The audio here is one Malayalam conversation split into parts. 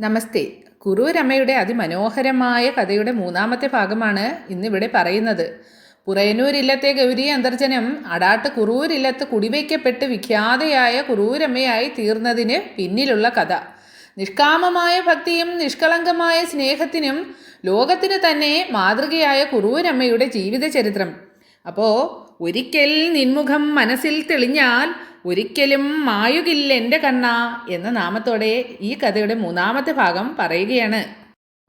നമസ്തേ. കുറൂരമ്മയുടെ അതിമനോഹരമായ കഥയുടെ മൂന്നാമത്തെ ഭാഗമാണ് ഇന്നിവിടെ പറയുന്നത്. പുറയനൂരില്ലത്തെ ഗൗരി അന്തർജനം അടാട്ട് കുറൂരില്ലത്ത് കുടിവയ്ക്കപ്പെട്ട് വിഖ്യാതയായ കുറൂരമ്മയായി തീർന്നതിന് പിന്നിലുള്ള കഥ. നിഷ്കാമമായ ഭക്തിയും നിഷ്കളങ്കമായ സ്നേഹത്തിനും ലോകത്തിന് തന്നെ മാതൃകയായ കുറൂരമ്മയുടെ ജീവിത ചരിത്രം അപ്പോൾ ഒരിക്കൽ നിൻമുഖം മനസ്സിൽ തെളിഞ്ഞാൽ ഒരിക്കലും മായുകില്ല എന്റെ കണ്ണ എന്ന നാമത്തോടെ ഈ കഥയുടെ മൂന്നാമത്തെ ഭാഗം പറയുകയാണ്.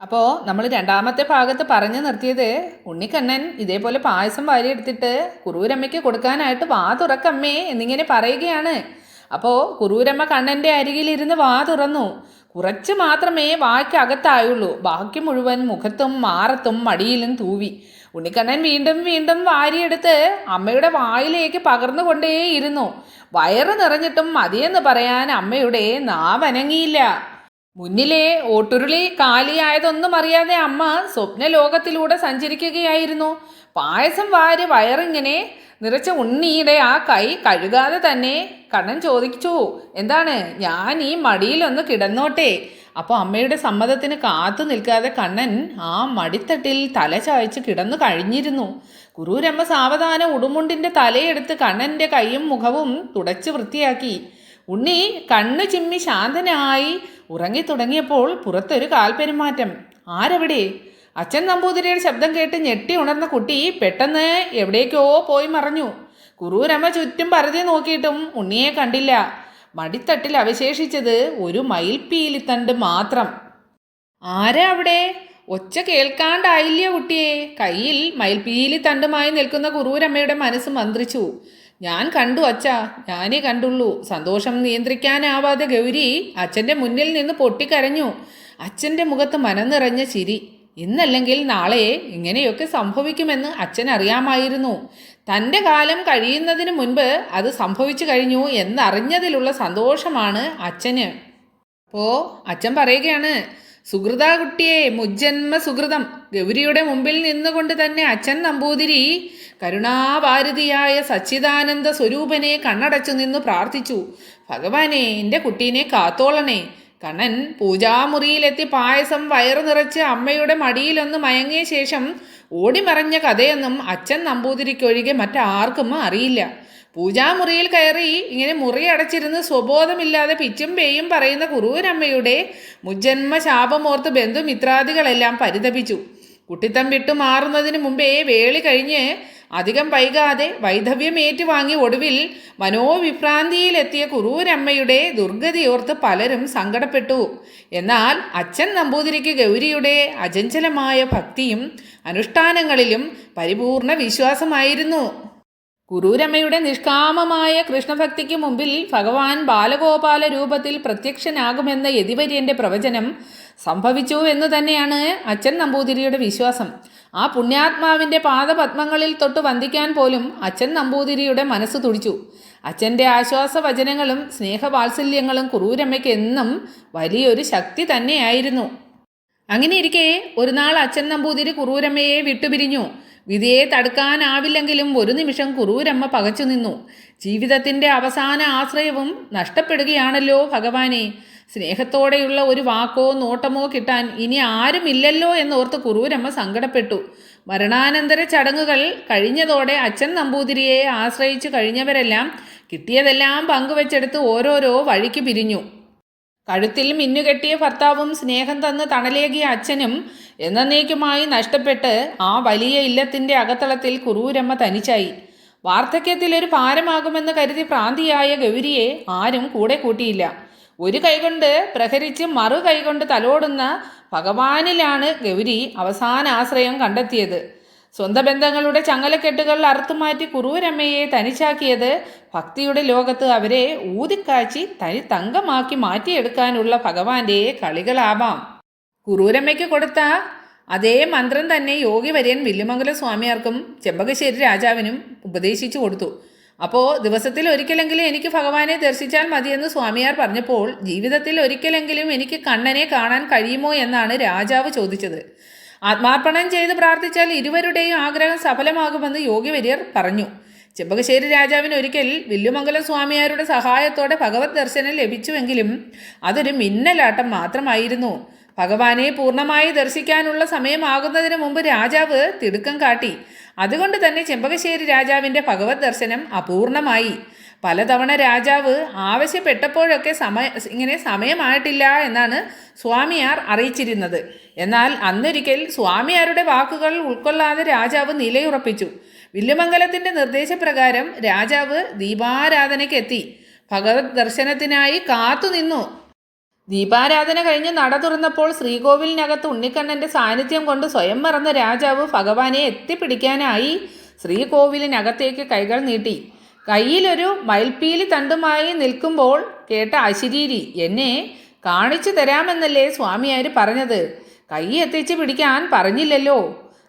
അപ്പോൾ നമ്മൾ രണ്ടാമത്തെ ഭാഗത്ത് പറഞ്ഞു നിർത്തിയത് ഉണ്ണിക്കണ്ണൻ ഇതേപോലെ പായസം വാരിയെടുത്തിട്ട് കുറൂരമ്മയ്ക്ക് കൊടുക്കാനായിട്ട് വാ തുറക്കമ്മേ എന്നിങ്ങനെ പറയുകയാണ്. അപ്പോൾ കുറൂരമ്മ കണ്ണന്റെ അരികിലിരുന്ന് വാ തുറന്നു. കുറച്ച് മാത്രമേ വായ്ക്കകത്തായുള്ളൂ. ബാക്കി മുഴുവൻ മുഖത്തും മാറത്തും മടിയിലും തൂവി. ഉണ്ണിക്കണ്ണൻ വീണ്ടും വീണ്ടും വാരിയെടുത്ത് അമ്മയുടെ വായിലേക്ക് പകർന്നുകൊണ്ടേയിരുന്നു. വയറ് നിറഞ്ഞിട്ടും മതിയെന്ന് പറയാൻ അമ്മയുടെ നാവനങ്ങിയില്ല. മുന്നിലെ ഓട്ടുരുളി കാലിയായതൊന്നും അറിയാതെ അമ്മ സ്വപ്നലോകത്തിലൂടെ സഞ്ചരിക്കുകയായിരുന്നു. പായസം വാരി വയറിങ്ങനെ നിറച്ച ഉണ്ണിയുടെ ആ കൈ കഴുകാതെ തന്നെ കണ്ണൻ ചോദിച്ചു എന്താണ്? ഞാൻ ഈ മടിയിലൊന്ന് കിടന്നോട്ടെ. അപ്പോൾ അമ്മയുടെ സമ്മതത്തിന് കാത്തു നിൽക്കാതെ കണ്ണൻ ആ മടിത്തട്ടിൽ തല ചായച്ച് കിടന്നു കഴിഞ്ഞിരുന്നു. ഗുരുരമ്മ സാവധാനം ഉടുമുണ്ടിന്റെ തലയെടുത്ത് കണ്ണന്റെ കൈയും മുഖവും തുടച്ച് വൃത്തിയാക്കി. ഉണ്ണി കണ്ണു ചിമ്മി ശാന്തനായി ഉറങ്ങിത്തുടങ്ങിയപ്പോൾ പുറത്തൊരു കാൽപെരുമാറ്റം. ആരവിടെ? അച്ഛൻ നമ്പൂതിരിയുടെ ശബ്ദം കേട്ട് ഞെട്ടി ഉണർന്ന കുട്ടി പെട്ടെന്ന് എവിടേക്കോ പോയി മറഞ്ഞു. കുറൂരമ്മ ചുറ്റും പരതി നോക്കിയിട്ടും ഉണ്ണിയെ കണ്ടില്ല. മടിത്തട്ടിൽ അവശേഷിച്ചത് ഒരു മയിൽപ്പീലിത്തണ്ട് മാത്രം. ആരാ അവിടെ? ഒച്ച കേൾക്കാണ്ടായില്ല കുട്ടിയെ? കയ്യിൽ മയിൽപ്പീലി തണ്ടുമായി നിൽക്കുന്ന കുറൂരമ്മയുടെ മനസ്സ് മന്ത്രിച്ചു. ഞാൻ കണ്ടു അച്ഛ ഞാനേ കണ്ടുള്ളൂ. സന്തോഷം നിയന്ത്രിക്കാനാവാതെ ഗൗരി അച്ഛന്റെ മുന്നിൽ നിന്ന് പൊട്ടിക്കരഞ്ഞു. അച്ഛന്റെ മുഖത്ത് മനം നിറഞ്ഞ ചിരി. ഇന്നല്ലെങ്കിൽ നാളെ ഇങ്ങനെയൊക്കെ സംഭവിക്കുമെന്ന് അച്ഛൻ അറിയാമായിരുന്നു തന്റെ കാലം കഴിയുന്നതിന് മുൻപ് അത് സംഭവിച്ചു കഴിഞ്ഞു എന്നറിഞ്ഞതിലുള്ള സന്തോഷമാണ് അച്ഛന്. അപ്പോൾ അച്ഛൻ പറയുകയാണ് സുഹൃതാ കുട്ടിയെ മുജ്ജന്മ സുഹൃതം ഗൗരിയുടെ മുമ്പിൽ നിന്നുകൊണ്ട് തന്നെ അച്ഛൻ നമ്പൂതിരി. കരുണാഭാരതിയായ സച്ചിദാനന്ദ സ്വരൂപനെ കണ്ണടച്ചു നിന്ന് പ്രാർത്ഥിച്ചു. ഭഗവാനെ എന്റെ കുട്ടീനെ കാത്തോളണേ. കണ്ണൻ പൂജാമുറിയിലെത്തി പായസം വയറു നിറച്ച് അമ്മയുടെ മടിയിലൊന്ന് മയങ്ങിയ ശേഷം ഓടിമറഞ്ഞ കഥയെന്നും അച്ഛൻ നമ്പൂതിരിക്കൊഴികെ മറ്റാർക്കും അറിയില്ല. പൂജാമുറിയിൽ കയറി ഇങ്ങനെ മുറി അടച്ചിരുന്ന് സ്വബോധമില്ലാതെ പിച്ചും പേയും പറയുന്ന കുറൂരമ്മയുടെ മുജ്ജന്മ ശാപമോർത്ത് ബന്ധുമിത്രാദികളെല്ലാം പരിതപിച്ചു. കുട്ടിത്തം വിട്ടു മാറുന്നതിന് മുമ്പേ വേളി കഴിഞ്ഞ് അധികം വൈകാതെ വൈധവ്യം ഏറ്റുവാങ്ങി ഒടുവിൽ മനോവിഭ്രാന്തിയിലെത്തിയ കുറൂരമ്മയുടെ ദുർഗതിയോർത്ത് പലരും സങ്കടപ്പെട്ടു. എന്നാൽ അച്ഛൻ നമ്പൂതിരിക്ക് ഗൗരിയുടെ അചഞ്ചലമായ ഭക്തിയും അനുഷ്ഠാനങ്ങളിലും പരിപൂർണ വിശ്വാസമായിരുന്നു. കുറൂരമ്മയുടെ നിഷ്കാമമായ കൃഷ്ണഭക്തിക്ക് മുമ്പിൽ ഭഗവാൻ ബാലഗോപാല രൂപത്തിൽ പ്രത്യക്ഷനാകുമെന്ന യതിവര്യന്റെ പ്രവചനം സംഭവിച്ചു എന്ന് തന്നെയാണ് അച്ഛൻ നമ്പൂതിരിയുടെ വിശ്വാസം. ആ പുണ്യാത്മാവിന്റെ പാദപത്മങ്ങളിൽ തൊട്ട് വന്ദിക്കാൻ പോലും അച്ഛൻ നമ്പൂതിരിയുടെ മനസ്സ് തുടിച്ചു. അച്ഛന്റെ ആശ്വാസവചനങ്ങളും സ്നേഹവാത്സല്യങ്ങളും കുറൂരമ്മയ്ക്ക് എന്നും വലിയൊരു ശക്തി തന്നെയായിരുന്നു. അങ്ങനെ ഇരിക്കെ ഒരു നാൾ അച്ഛൻ നമ്പൂതിരി കുറൂരമ്മയെ വിട്ടുപിരിഞ്ഞു. വിധിയെ തടുക്കാനാവില്ലെങ്കിലും ഒരു നിമിഷം കുറൂരമ്മ പകച്ചു നിന്നു ജീവിതത്തിന്റെ അവസാന ആശ്രയവും നഷ്ടപ്പെടുകയാണല്ലോ ഭഗവാനെ. സ്നേഹത്തോടെയുള്ള ഒരു വാക്കോ നോട്ടമോ കിട്ടാൻ ഇനി ആരുമില്ലല്ലോ എന്നോർത്ത് കുറൂരമ്മ സങ്കടപ്പെട്ടു. മരണാനന്തര ചടങ്ങുകൾ കഴിഞ്ഞതോടെ അച്ഛൻ നമ്പൂതിരിയെ ആശ്രയിച്ചു കഴിഞ്ഞവരെല്ലാം കിട്ടിയതെല്ലാം പങ്കുവെച്ചെടുത്ത് ഓരോരോ വഴിക്ക് പിരിഞ്ഞു. കഴുത്തിൽ മിന്നുകെട്ടിയ ഭർത്താവും സ്നേഹം തന്ന് തണലേകിയ അച്ഛനും എന്നേക്കുമായി നഷ്ടപ്പെട്ട് ആ വലിയ ഇല്ലത്തിന്റെ അകത്തളത്തിൽ കുറൂരമ്മ തനിച്ചായി. വാർദ്ധക്യത്തിൽ ഒരു ഭാരമാകുമെന്ന് കരുതി പ്രാന്തിയായ ഗൗരിയെ ആരും കൂടെ കൂട്ടിയില്ല. ഒരു കൈകൊണ്ട് പ്രഹരിച്ച് മറു കൈകൊണ്ട് തലോടുന്ന ഭഗവാനിലാണ് ഗൗരി അവസാന ആശ്രയം കണ്ടെത്തിയത്. സ്വന്തം ബന്ധങ്ങളുടെ ചങ്ങലക്കെട്ടുകൾ അറുത്തുമാറ്റി കുറൂരമ്മയെ തനിച്ചാക്കിയത് ഭക്തിയുടെ ലോകത്ത് അവരെ ഊതിക്കാച്ചി തനി തങ്കമാക്കി മാറ്റിയെടുക്കാനുള്ള ഭഗവാന്റെ കളികളാവാം. കുറൂരമ്മയ്ക്ക് കൊടുത്ത അതേ മന്ത്രം തന്നെ യോഗിവര്യൻ വില്ലുമംഗല സ്വാമിയാർക്കും ചെമ്പകശ്ശേരി രാജാവിനും ഉപദേശിച്ചു കൊടുത്തു. അപ്പോൾ ദിവസത്തിൽ ഒരിക്കലെങ്കിലും എനിക്ക് ഭഗവാനെ ദർശിച്ചാൽ മതിയെന്ന് സ്വാമിയാർ പറഞ്ഞപ്പോൾ ജീവിതത്തിൽ ഒരിക്കലെങ്കിലും എനിക്ക് കണ്ണനെ കാണാൻ കഴിയുമോ എന്നാണ് രാജാവ് ചോദിച്ചത്. ആത്മാർപ്പണം ചെയ്ത് പ്രാർത്ഥിച്ചാൽ ഇരുവരുടെയും ആഗ്രഹം സഫലമാകുമെന്ന് യോഗിവര്യർ പറഞ്ഞു. ചെമ്പകശ്ശേരി രാജാവിന് ഒരിക്കൽ വില്ലുമംഗലം സ്വാമിയാരുടെ സഹായത്തോടെ ഭഗവത് ദർശനം ലഭിച്ചുവെങ്കിലും അതൊരു മിന്നലാട്ടം മാത്രമായിരുന്നു. ഭഗവാനെ പൂർണമായി ദർശിക്കാനുള്ള സമയമാകുന്നതിന് മുമ്പ് രാജാവ് തിടുക്കം കാട്ടി അതുകൊണ്ട് തന്നെ ചെമ്പകശ്ശേരി രാജാവിന്റെ ഭഗവത് ദർശനം അപൂർണമായി. പലതവണ രാജാവ് ആവശ്യപ്പെട്ടപ്പോഴൊക്കെ സമയ ഇങ്ങനെ സമയമായിട്ടില്ല എന്നാണ് സ്വാമിയാർ അറിയിച്ചിരുന്നത്. എന്നാൽ അന്നൊരിക്കൽ സ്വാമിയാരുടെ വാക്കുകൾ ഉൾക്കൊള്ളാതെ രാജാവ് നിലയുറപ്പിച്ചു. വില്ലുമംഗലത്തിന്റെ നിർദ്ദേശപ്രകാരം രാജാവ് ദീപാരാധനയ്ക്കെത്തി. ഭഗവത് ദർശനത്തിനായി കാത്തുനിന്നു. ദീപാരാധന കഴിഞ്ഞ് നട തുറന്നപ്പോൾ ശ്രീകോവിലിനകത്ത് ഉണ്ണിക്കണ്ണന്റെ സാന്നിധ്യം കൊണ്ട് സ്വയം മറന്ന രാജാവ് ഭഗവാനെ എത്തിപ്പിടിക്കാനായി ശ്രീകോവിലിനകത്തേക്ക് കൈകൾ നീട്ടി. കയ്യിലൊരു മയിൽപ്പീലി തണ്ടുമായി നിൽക്കുമ്പോൾ കേട്ട അശിരീരി എന്നെ കാണിച്ചു തരാമെന്നല്ലേ സ്വാമിയാർ പറഞ്ഞത്? കൈ എത്തിച്ച് പിടിക്കാൻ പറഞ്ഞില്ലല്ലോ.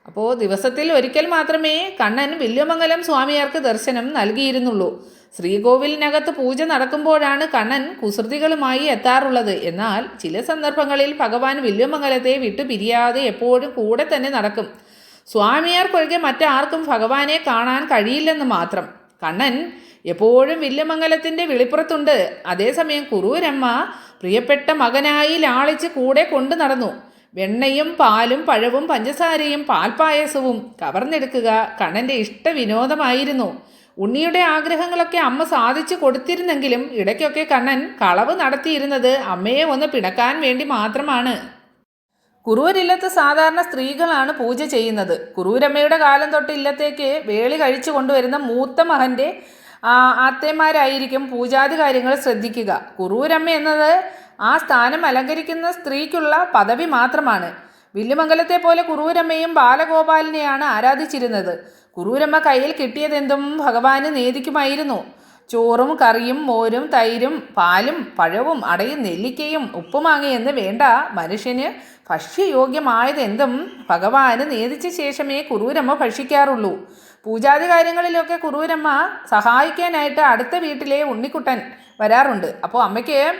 അപ്പോൾ ദിവസത്തിൽ ഒരിക്കൽ മാത്രമേ കണ്ണൻ വില്യമംഗലം സ്വാമിയാർക്ക് ദർശനം നൽകിയിരുന്നുള്ളൂ. ശ്രീകോവിലിനകത്ത് പൂജ നടക്കുമ്പോഴാണ് കണ്ണൻ കുസൃതികളുമായി എത്താറുള്ളത്. എന്നാൽ ചില സന്ദർഭങ്ങളിൽ ഭഗവാൻ വില്വമംഗലത്തെ വിട്ടു പിരിയാതെ എപ്പോഴും കൂടെ തന്നെ നടക്കും. സ്വാമിയാർക്കൊഴികെ മറ്റാർക്കും ഭഗവാനെ കാണാൻ കഴിയില്ലെന്ന് മാത്രം. കണ്ണൻ എപ്പോഴും വില്യമംഗലത്തിന്റെ വിളിപ്പുറത്തുണ്ട്. അതേസമയം കുറൂരമ്മ പ്രിയപ്പെട്ട മകനായി ലാളിച്ച് കൂടെ കൊണ്ടു നടന്നു. വെണ്ണയും പാലും പഴവും പഞ്ചസാരയും പാൽപ്പായസവും കവർന്നെടുക്കുക കണ്ണന്റെ ഇഷ്ട വിനോദമായിരുന്നു ഉണ്ണിയുടെ ആഗ്രഹങ്ങളൊക്കെ അമ്മ സാധിച്ചു കൊടുത്തിരുന്നെങ്കിലും ഇടയ്ക്കൊക്കെ കണ്ണൻ കളവ് നടത്തിയിരുന്നത് അമ്മയെ ഒന്ന് പിണക്കാൻ വേണ്ടി മാത്രമാണ്. കുറൂരില്ലത്ത് സാധാരണ സ്ത്രീകളാണ് പൂജ ചെയ്യുന്നത്. കുറൂരമ്മയുടെ കാലം തൊട്ട് ഇല്ലത്തേക്ക് വേളി കഴിച്ചു കൊണ്ടുവരുന്ന മൂത്ത മകന്റെ ആത്തേമാരായിരിക്കും പൂജാതി കാര്യങ്ങൾ ശ്രദ്ധിക്കുക. കുറൂരമ്മ എന്നത് ആ സ്ഥാനം അലങ്കരിക്കുന്ന സ്ത്രീക്കുള്ള പദവി മാത്രമാണ്. വില്ലുമംഗലത്തെ പോലെ കുറൂരമ്മയും ബാലഗോപാലിനെയാണ് ആരാധിച്ചിരുന്നത്. കുറൂരമ്മ കയ്യിൽ കിട്ടിയതെന്തും ഭഗവാന് നേദിക്കുമായിരുന്നു. ചോറും കറിയും മോരും തൈരും പാലും പഴവും അടയും നെല്ലിക്കയും ഉപ്പുമാങ്ങയെന്ന് വേണ്ട മനുഷ്യന് ഭക്ഷ്യയോഗ്യമായതെന്തും ഭഗവാന് നേദിച്ച ശേഷമേ കുറൂരമ്മ ഭക്ഷിക്കാറുള്ളൂ. പൂജാതി കാര്യങ്ങളിലൊക്കെ കുറൂരമ്മ സഹായിക്കാനായിട്ട് അടുത്ത വീട്ടിലെ ഉണ്ണിക്കുട്ടൻ വരാറുണ്ട്. അപ്പോൾ അമ്മയ്ക്ക്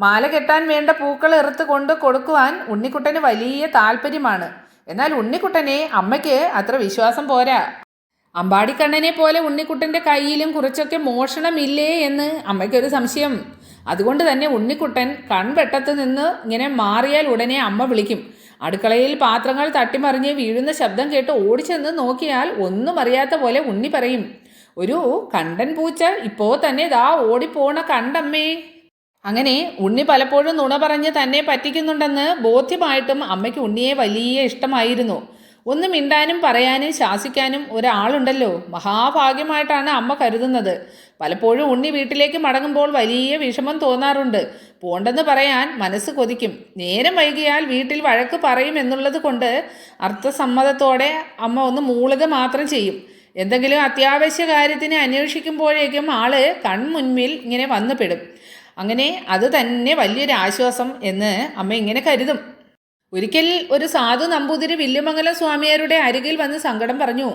മാല കെട്ടാൻ വേണ്ട പൂക്കൾ എറുത്ത് കൊണ്ട് കൊടുക്കുവാൻ ഉണ്ണിക്കുട്ടന് വലിയ താല്പര്യമാണ്. എന്നാൽ ഉണ്ണിക്കുട്ടനെ അമ്മയ്ക്ക് അത്ര വിശ്വാസം പോരാ. അമ്പാടിക്കണ്ണനെ പോലെ ഉണ്ണിക്കുട്ടന്റെ കയ്യിലും കുറച്ചൊക്കെ മോഷണമില്ലേ എന്ന് അമ്മയ്ക്കൊരു സംശയം. അതുകൊണ്ട് തന്നെ ഉണ്ണിക്കുട്ടൻ കൺവെട്ടത്ത് നിന്ന് ഇങ്ങനെ മാറിയാൽ ഉടനെ അമ്മ വിളിക്കും. അടുക്കളയിൽ പാത്രങ്ങൾ തട്ടിമറിഞ്ഞ് വീഴുന്ന ശബ്ദം കേട്ട് ഓടിച്ചെന്ന് നോക്കിയാൽ ഒന്നും അറിയാത്ത പോലെ ഉണ്ണി പറയും. ഒരു കണ്ടൻ പൂച്ച ഇപ്പോൾ തന്നെ ദാ ഓടിപ്പോണ കണ്ടമ്മേ. അങ്ങനെ ഉണ്ണി പലപ്പോഴും നുണ പറഞ്ഞ് തന്നെ പറ്റിക്കുന്നുണ്ടെന്ന് ബോധ്യമായിട്ടും അമ്മയ്ക്ക് ഉണ്ണിയെ വലിയ ഇഷ്ടമായിരുന്നു. ഒന്ന് മിണ്ടാനും പറയാനും ശാസിക്കാനും ഒരാളുണ്ടല്ലോ. മഹാഭാഗ്യമായിട്ടാണ് അമ്മ കരുതുന്നത്. പലപ്പോഴും ഉണ്ണി വീട്ടിലേക്ക് മടങ്ങുമ്പോൾ വലിയ വിഷമം തോന്നാറുണ്ട്. പോണ്ടെന്ന് പറയാൻ മനസ്സ് കൊതിക്കും. നേരം വൈകിയാൽ വീട്ടിൽ വഴക്ക് പറയും എന്നുള്ളത് കൊണ്ട് അർത്ഥസമ്മതത്തോടെ അമ്മ ഒന്ന് മൂളുക മാത്രം ചെയ്യും. എന്തെങ്കിലും അത്യാവശ്യ കാര്യത്തിന് അന്വേഷിക്കുമ്പോഴേക്കും ആൾ കൺമുൻമിൽ ഇങ്ങനെ വന്നുപെടും. അങ്ങനെ അത് തന്നെ വലിയൊരു ആശ്വാസം എന്ന് അമ്മ ഇങ്ങനെ കരുതും. ഒരിക്കൽ ഒരു സാധു നമ്പൂതിരി വില്ലുമംഗല സ്വാമിയാരുടെ അരികിൽ വന്ന് സങ്കടം പറഞ്ഞു.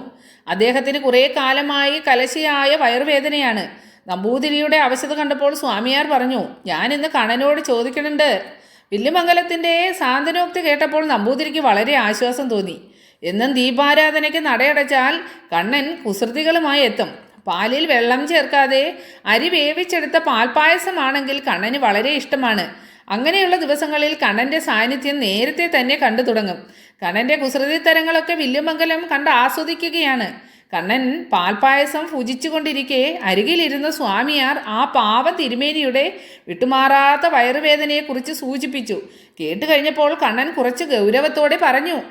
അദ്ദേഹത്തിന് കുറേ കാലമായി കലശിയായ വയറുവേദനയാണ്. നമ്പൂതിരിയുടെ അവശത കണ്ടപ്പോൾ സ്വാമിയാർ പറഞ്ഞു ഞാൻ ഇന്ന് കണനോട് ചോദിക്കുന്നുണ്ട് വില്ലുമംഗലത്തിന്റെ സാന്ത്വനോക്തി കേട്ടപ്പോൾ നമ്പൂതിരിക്ക് വളരെ ആശ്വാസം തോന്നി. എന്നും ദീപാരാധനയ്ക്ക് നടയടച്ചാൽ കണ്ണൻ കുസൃതികളുമായി എത്തും. പാലിൽ വെള്ളം ചേർക്കാതെ അരി വേവിച്ചെടുത്ത പാൽപ്പായസമാണെങ്കിൽ കണ്ണന് വളരെ ഇഷ്ടമാണ്. അങ്ങനെയുള്ള ദിവസങ്ങളിൽ കണ്ണന്റെ സാന്നിധ്യം നേരത്തെ തന്നെ കണ്ടു തുടങ്ങും. കണ്ണന്റെ കുസൃതി തരങ്ങളൊക്കെ വില്ലുമംഗലം കണ്ട് ആസ്വദിക്കുകയാണ്. കണ്ണൻ പാൽപ്പായസം ഭുജിച്ചുകൊണ്ടിരിക്കെ അരികിലിരുന്ന സ്വാമിയാർ ആ പാവ തിരുമേനിയുടെ വിട്ടുമാറാത്ത വയറുവേദനയെക്കുറിച്ച് സൂചിപ്പിച്ചു. കേട്ട് കഴിഞ്ഞപ്പോൾ കണ്ണൻ കുറച്ച് ഗൗരവത്തോടെ പറഞ്ഞു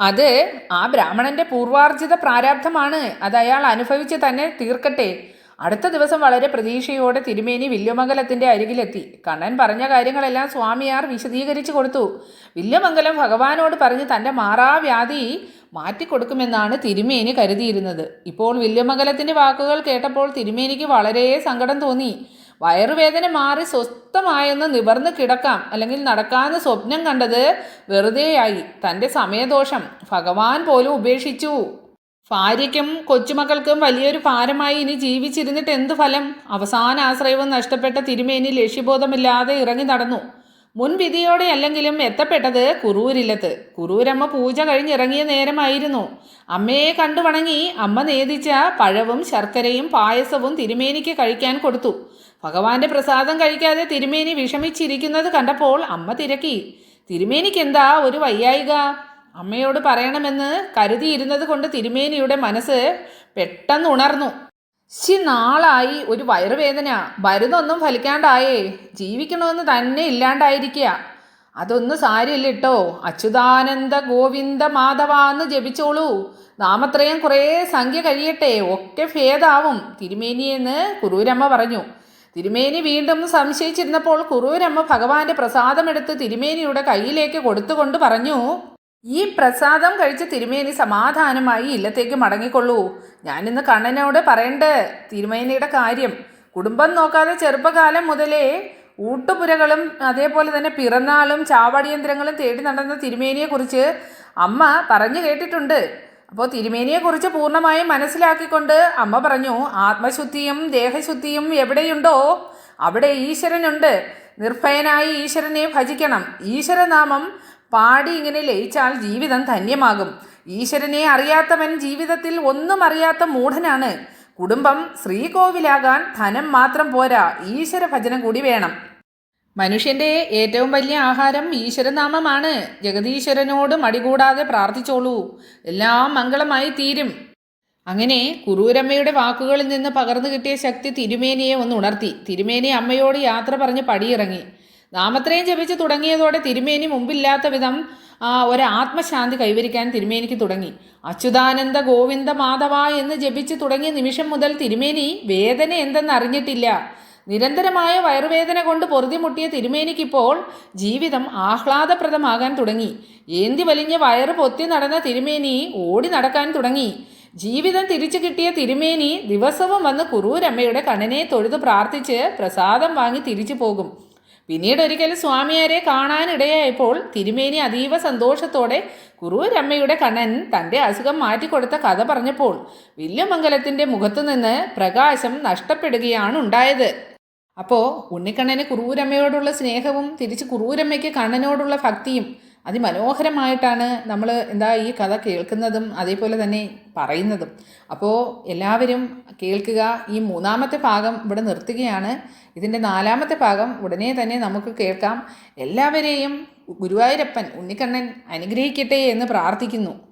അത് ആ ബ്രാഹ്മണന്റെ പൂർവാർജിത പ്രാരാബ്ധമാണ് അത് അയാൾ അനുഭവിച്ച് തന്നെ തീർക്കട്ടെ. അടുത്ത ദിവസം വളരെ പ്രതീക്ഷയോടെ തിരുമേനി വില്യമംഗലത്തിന്റെ അരികിലെത്തി. കണ്ണൻ പറഞ്ഞ കാര്യങ്ങളെല്ലാം സ്വാമിയാർ വിശദീകരിച്ചു കൊടുത്തു. വില്യമംഗലം ഭഗവാനോട് പറഞ്ഞ് തന്റെ മാറാവ്യാധി മാറ്റിക്കൊടുക്കുമെന്നാണ് തിരുമേനി കരുതിയിരുന്നത്. ഇപ്പോൾ വില്യമംഗലത്തിന്റെ വാക്കുകൾ കേട്ടപ്പോൾ തിരുമേനിക്ക് വളരെ സങ്കടം തോന്നി. വയറുവേദന മാറി സ്വസ്ഥമായെന്ന് നിവർന്ന് കിടക്കാം അല്ലെങ്കിൽ നടക്കാമെന്ന് സ്വപ്നം കണ്ടത് വെറുതെയായി. തന്റെ സമയദോഷം ഭഗവാൻ പോലും ഉപേക്ഷിച്ചു. ഭാര്യയ്ക്കും കൊച്ചുമക്കൾക്കും വലിയൊരു ഭാരമായി ഇനി ജീവിച്ചിരുന്നിട്ട് എന്ത് ഫലം? അവസാന ആശ്രയവും നഷ്ടപ്പെട്ട തിരുമേനി ലക്ഷ്യബോധമില്ലാതെ ഇറങ്ങി നടന്നു. മുൻവിധിയോടെ അല്ലെങ്കിലും എത്തപ്പെട്ടത് കുറൂരില്ലത്ത്. കുറൂരമ്മ പൂജ കഴിഞ്ഞിറങ്ങിയ നേരമായിരുന്നു. അമ്മയെ കണ്ടു വണങ്ങി അമ്മ നേദിച്ച പഴവും ശർക്കരയും പായസവും തിരുമേനിക്ക് കഴിക്കാൻ കൊടുത്തു. ഭഗവാന്റെ പ്രസാദം കഴിക്കാതെ തിരുമേനി വിഷമിച്ചിരിക്കുന്നത് കണ്ടപ്പോൾ അമ്മ തിരക്കി. തിരുമേനിക്ക് എന്താ ഒരു വയ്യായിക? അമ്മയോട് പറയണമെന്ന് കരുതിയിരുന്നത് കൊണ്ട് തിരുമേനിയുടെ മനസ്സ് പെട്ടെന്ന് ഉണർന്നു. ശി നാളായി. ഒരു വയറുവേദന. മരുന്നൊന്നും ഫലിക്കാണ്ടായേ. ജീവിക്കണമെന്ന് തന്നെ ഇല്ലാണ്ടായിരിക്കുക അതൊന്നും സാരില്ല കേട്ടോ അച്യുതാനന്ദ ഗോവിന്ദ മാധവ എന്ന് ജപിച്ചോളൂ. നാമത്രയും കുറേ സംഖ്യ കഴിയട്ടെ. ഒക്കെ ഭേദാവും. തിരുമേനിയെന്ന് കുറൂരമ്മ പറഞ്ഞു. തിരുമേനി വീണ്ടും സംശയിച്ചിരുന്നപ്പോൾ കുറൂരമ്മ ഭഗവാന്റെ പ്രസാദമെടുത്ത് തിരുമേനിയുടെ കയ്യിലേക്ക് കൊടുത്തുകൊണ്ട് പറഞ്ഞു ഈ പ്രസാദം കഴിച്ച തിരുമേനി സമാധാനമായി ഇല്ലത്തേക്ക് മടങ്ങിക്കൊള്ളൂ. ഞാനിന്ന് കണ്ണനോട് പറയണ്ടേ തിരുമേനിയുടെ കാര്യം. കുടുംബം നോക്കാതെ ചെറുപ്പകാലം മുതലേ ഊട്ടുപുരകളും അതേപോലെ തന്നെ പിറന്നാളും ചാവടിയന്ത്രങ്ങളും തേടി നടന്ന തിരുമേനിയെക്കുറിച്ച് അമ്മ പറഞ്ഞു കേട്ടിട്ടുണ്ട്. അപ്പോൾ തിരുമേനിയെക്കുറിച്ച് പൂർണമായും മനസ്സിലാക്കിക്കൊണ്ട് അമ്മ പറഞ്ഞു ആത്മശുദ്ധിയും ദേഹശുദ്ധിയും എവിടെയുണ്ടോ? അവിടെ ഈശ്വരനുണ്ട്. നിർഭയനായി ഈശ്വരനെ ഭജിക്കണം. ഈശ്വരനാമം പാടി ഇങ്ങനെ ലയിച്ചാൽ ജീവിതം ധന്യമാകും. ഈശ്വരനെ അറിയാത്തവൻ ജീവിതത്തിൽ ഒന്നും അറിയാത്ത മൂഢനാണ്. കുടുംബം ശ്രീകോവിലാകാൻ ധനം മാത്രം പോരാ. ഈശ്വര ഭജനം കൂടി വേണം. മനുഷ്യന്റെ ഏറ്റവും വലിയ ആഹാരം ഈശ്വരനാമമാണ്. ജഗദീശ്വരനോട് മടികൂടാതെ പ്രാർത്ഥിച്ചോളൂ. എല്ലാം മംഗളമായി തീരും. അങ്ങനെ കുറൂരമ്മയുടെ വാക്കുകളിൽ നിന്ന് പകർന്നു കിട്ടിയ ശക്തി തിരുമേനിയെ ഒന്ന് ഉണർത്തി. തിരുമേനി അമ്മയോട് യാത്ര പറഞ്ഞ് പടിയിറങ്ങി. നാമത്രയും ജപിച്ച് തുടങ്ങിയതോടെ തിരുമേനി മുമ്പില്ലാത്ത വിധം ആ, ഒരു ആത്മശാന്തി കൈവരിക്കാൻ തിരുമേനിക്ക് തുടങ്ങി. അച്യുതാനന്ദ ഗോവിന്ദ മാധവ എന്ന് ജപിച്ച് തുടങ്ങിയ നിമിഷം മുതൽ തിരുമേനി വേദന എന്തെന്ന് അറിഞ്ഞിട്ടില്ല. നിരന്തരമായ വയറുവേദന കൊണ്ട് പൊറുതിമുട്ടിയ തിരുമേനിക്കിപ്പോൾ ജീവിതം ആഹ്ലാദപ്രദമാകാൻ തുടങ്ങി. ഏന്തി വലിഞ്ഞ വയറ് പൊത്തി നടന്ന തിരുമേനി ഓടി നടക്കാൻ തുടങ്ങി. ജീവിതം തിരിച്ചു കിട്ടിയ തിരുമേനി ദിവസവും വന്ന് കുറൂരമ്മയുടെ കണ്ണനെ തൊഴുത് പ്രാർത്ഥിച്ച് പ്രസാദം വാങ്ങി തിരിച്ചു പോകും. പിന്നീട് ഒരിക്കൽ സ്വാമിയാരെ കാണാനിടയായപ്പോൾ തിരുമേനി അതീവ സന്തോഷത്തോടെ കുറൂരമ്മയുടെ കണ്ണൻ തന്റെ അസുഖം മാറ്റിക്കൊടുത്ത കഥ പറഞ്ഞപ്പോൾ വില്യമംഗലത്തിന്റെ മുഖത്തുനിന്ന് പ്രകാശം നഷ്ടപ്പെടുകയാണ് ഉണ്ടായത് അപ്പോൾ ഉണ്ണിക്കണ്ണന് കുറൂരമ്മയോടുള്ള സ്നേഹവും തിരിച്ച് കുറൂരമ്മയ്ക്ക് കണ്ണനോടുള്ള ഭക്തിയും അതിമനോഹരമായിട്ടാണ് നമ്മൾ എന്താ ഈ കഥ കേൾക്കുന്നതും അതേപോലെ തന്നെ പറയുന്നതും. അപ്പോൾ എല്ലാവരും കേൾക്കുക. ഈ മൂന്നാമത്തെ ഭാഗം ഇവിടെ നിർത്തുകയാണ്. ഇതിന്റെ നാലാമത്തെ ഭാഗം ഉടനെ തന്നെ നമുക്ക് കേൾക്കാം. എല്ലാവരെയും ഗുരുവായൂരപ്പൻ ഉണ്ണിക്കണ്ണൻ അനുഗ്രഹിക്കട്ടെ എന്ന് പ്രാർത്ഥിക്കുന്നു.